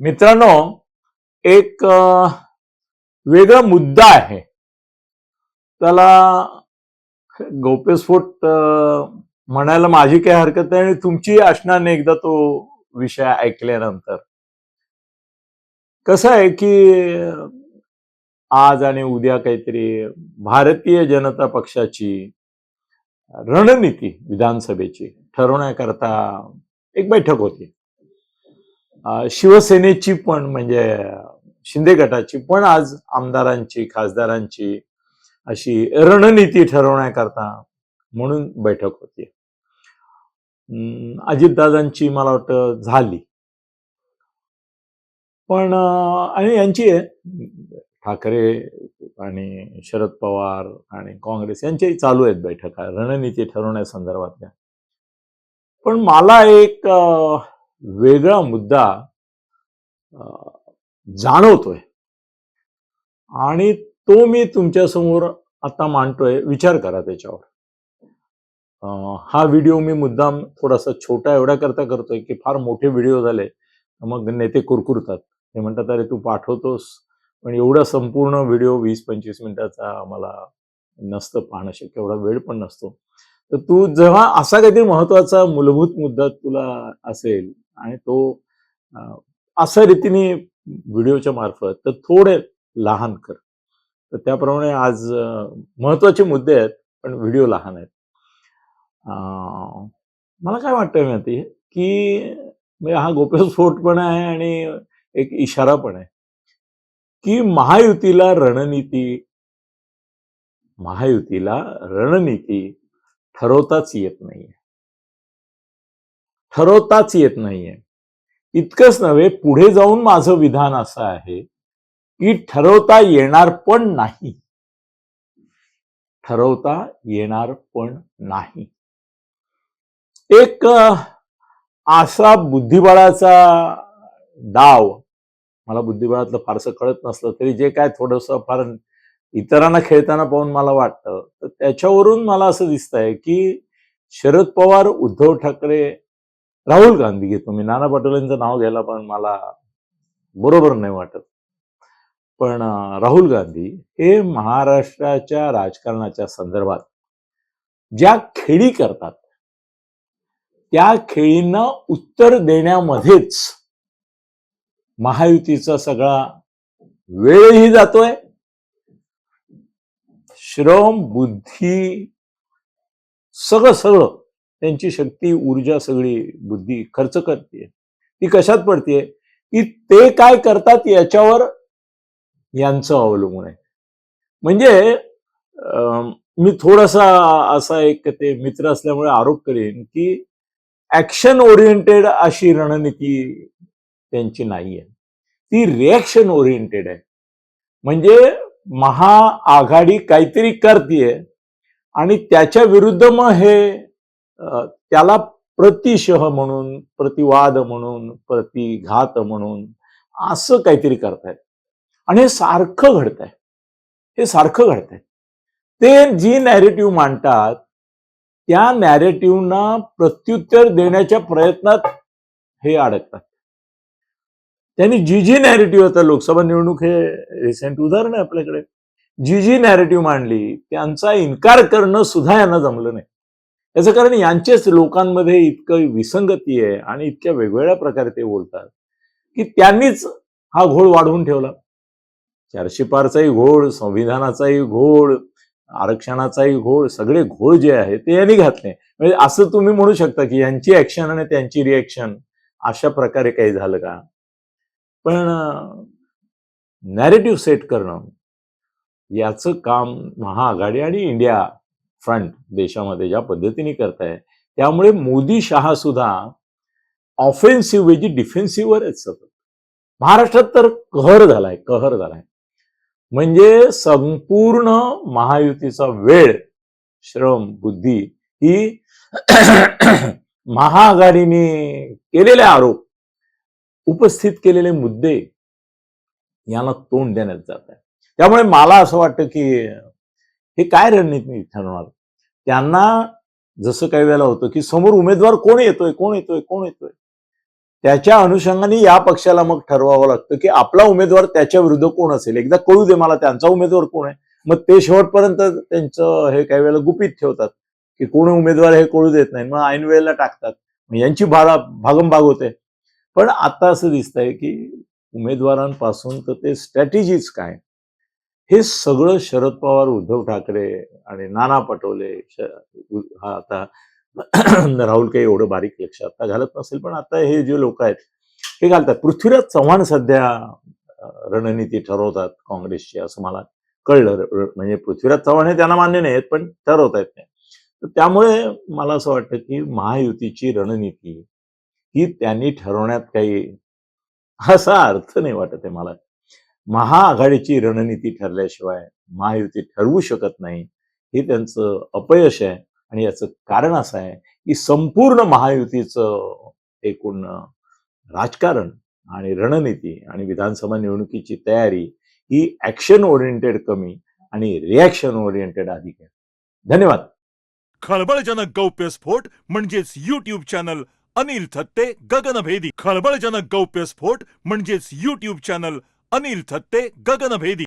मित्रांनो एक वेगळा मुद्दा आहे. त्याला गौप्यस्फोट म्हणायला माझी काही हरकत नाही आणि तुमची असणार एकदा तो विषय ऐकल्यानंतर. कसं आहे की आज आणि उद्या काहीतरी भारतीय जनता पक्षाची रणनीती विधानसभेची ठरवण्याकरता एक बैठक होती. शिवसेनेची पण म्हणजे शिंदे गटाची पण आज आमदारांची खासदारांची अशी रणनीती ठरवण्याकरता म्हणून बैठक होती. अजितदादांची मला वाटतं झाली. पण आणि यांची आहे, ठाकरे आणि शरद पवार आणि काँग्रेस यांच्याही चालू आहेत बैठका रणनीती ठरवण्यासंदर्भातल्या पण मला एक वेगळा मुद्दा जाणवतोय. आणि तो मी तुमच्यासमोर आता मांडतोय विचार करा त्याच्यावर. हा व्हिडिओ मी मुद्दाम थोडासा छोटा एवढ्या करता करतोय की फार मोठे व्हिडिओ झाले मग नेते कुरकुरतात. ते म्हणतात अरे तू पाठवतोस पण एवढा संपूर्ण व्हिडिओ वीस पंचवीस मिनिटाचा आम्हाला नसतं पाहणं शक्य एवढा वेळ पण नसतो. तर तू जेव्हा असा काहीतरी महत्त्वाचा मूलभूत मुद्दा तुला असेल आणि तो अशा रीतीने व्हिडिओच्या मार्फत तर थोडे लहान कर. तर त्याप्रमाणे आज महत्त्वाचे मुद्दे आहेत पण व्हिडिओ लहान आहेत. मला काय वाटतं माहिती की म्हणजे हा गोप्यस्फोट पण आहे आणि एक इशारा पण आहे की महायुतीला रणनीती महायुतीला रणनीती ठरवताच येत नाहीये. ठरवताच येत नाहीये. इतकंच नव्हे पुढे जाऊन माझं विधान असं आहे की ठरवता येणार पण नाही. ठरवता येणार पण नाही. एक असा बुद्धिबळाचा डाव मला बुद्धिबळातलं फारसं कळत नसलं तरी जे काय थोडंसं फार इतरांना खेळताना पाहून मला वाटतं तर त्याच्यावरून मला असं दिसतंय की शरद पवार उद्धव ठाकरे राहुल गांधी घेतो मी नाना पटोलेंचं नाव घ्यायला पण मला बरोबर नाही वाटत. पण राहुल गांधी हे महाराष्ट्राच्या राजकारणाच्या संदर्भात ज्या खेळी करतात त्या खेळींना उत्तर देण्यामध्येच महायुतीचा सगळा वेळही जातोय. श्रम बुद्धी सगळं सगळं त्यांची शक्ती ऊर्जा सगळी बुद्धी खर्च करते. ती कशात पडते? की ते काय करतात याच्यावर यांचं अवलंबून आहे. म्हणजे मी थोडासा असा एक ते मित्र असल्यामुळे आरोप करेन की ऍक्शन ओरिएंटेड अशी रणनीती त्यांची नाही आहे ती रिॲक्शन ओरिएंटेड आहे. म्हणजे महाआघाडी काहीतरी करते आणि त्याच्या विरुद्ध मग हे त्याला प्रतिशह म्हणून प्रतिवाद म्हणून प्रतिघात म्हणून असं काहीतरी करतायत. आणि हे सारखं घडतंय. हे सारखं घडतंय. ते जी नॅरेटिव्ह मांडतात त्या नॅरेटिव्हना प्रत्युत्तर देण्याच्या प्रयत्नात हे अडकतात. त्यांनी जी जी नॅरेटिव्ह आता लोकसभा निवडणूक हे रिसेंट उदाहरण आहे आपल्याकडे. जी जी नॅरेटिव्ह मांडली त्यांचा इन्कार करणं सुद्धा यांना जमलं नाही. याचं कारण यांचेच लोकांमध्ये इतकं विसंगती आहे आणि इतक्या वेगवेगळ्या प्रकारे ते बोलतात की त्यांनीच हा घोळ वाढवून ठेवला. चारशे पारचाही घोळ संविधानाचाही घोळ आरक्षणाचाही घोळ सगळे घोळ जे आहे ते यांनी घातले. म्हणजे असं तुम्ही म्हणू शकता की यांची ऍक्शन आणि त्यांची रिॲक्शन अशा प्रकारे काही झालं का? पण नॅरेटिव्ह सेट करणं याचं काम महाआघाडी आणि इंडिया फ्रंट देशामध्ये ज्या पद्धतीने करताय त्यामुळे मोदी शहा सुद्धा ऑफेन्सिव्ह वेजी डिफेन्सिव्हवर आहेत सतत. महाराष्ट्रात तर कहर झालाय कहर झालाय. म्हणजे संपूर्ण महायुतीचा वेळ श्रम बुद्धी ही महाआघाडीने केलेले आरोप उपस्थित केलेले मुद्दे यांना तोंड देण्यात जात आहे. त्यामुळे मला असं वाटतं की हे काय रणनीती ठरवणार? त्यांना जसं काही वेळेला होतं की समोर उमेदवार कोण येतोय कोण येतोय कोण येतोय? त्याच्या अनुषंगाने या पक्षाला मग ठरवावं लागतं की आपला उमेदवार त्याच्या विरुद्ध कोण असेल? एकदा कळू दे मला त्यांचा उमेदवार कोण आहे. मग ते शेवटपर्यंत त्यांचं हे काही वेळेला गुपित ठेवतात की कोण उमेदवार हे कळू देत नाही. मग ऐन वेळेला टाकतात. मग यांची भागा भागमभाग होते. पण आता असं दिसतंय की उमेदवारांपासून तर ते स्ट्रॅटेजीज काय? हे सगळं शरद पवार उद्धव ठाकरे आणि नाना पटोले हा आता राहुल काही एवढं बारीक लक्ष आता घालत नसेल पण आता हे जे लोक आहेत हे घालतात. पृथ्वीराज चव्हाण सध्या रणनीती ठरवतात काँग्रेसची असं मला कळलं. म्हणजे पृथ्वीराज चव्हाण हे त्यांना मान्य नाहीत पण ठरवता येत नाही. तर त्यामुळे मला असं वाटतं की महायुतीची रणनीती ही त्यांनी ठरवण्यात काही असा अर्थ नाही वाटत आहे मला. महाआघाडीची रणनीती ठरल्याशिवाय महायुती ठरवू शकत नाही हे त्यांचं अपयश आहे आणि याचं कारण असं आहे की संपूर्ण महायुतीचं एकूण राजकारण आणि रणनीती आणि विधानसभा निवडणुकीची तयारी ही ऍक्शन ओरिएंटेड कमी आणि रिॲक्शन ओरिएंटेड अधिक आहे. धन्यवाद. खळबळजनक गौप्यस्फोट म्हणजेच युट्यूब चॅनल अनिल थत्ते गगनभेदी. खळबळजनक गौप्यस्फोट म्हणजेच युट्यूब चॅनल अनिल थत्ते गगनभेदी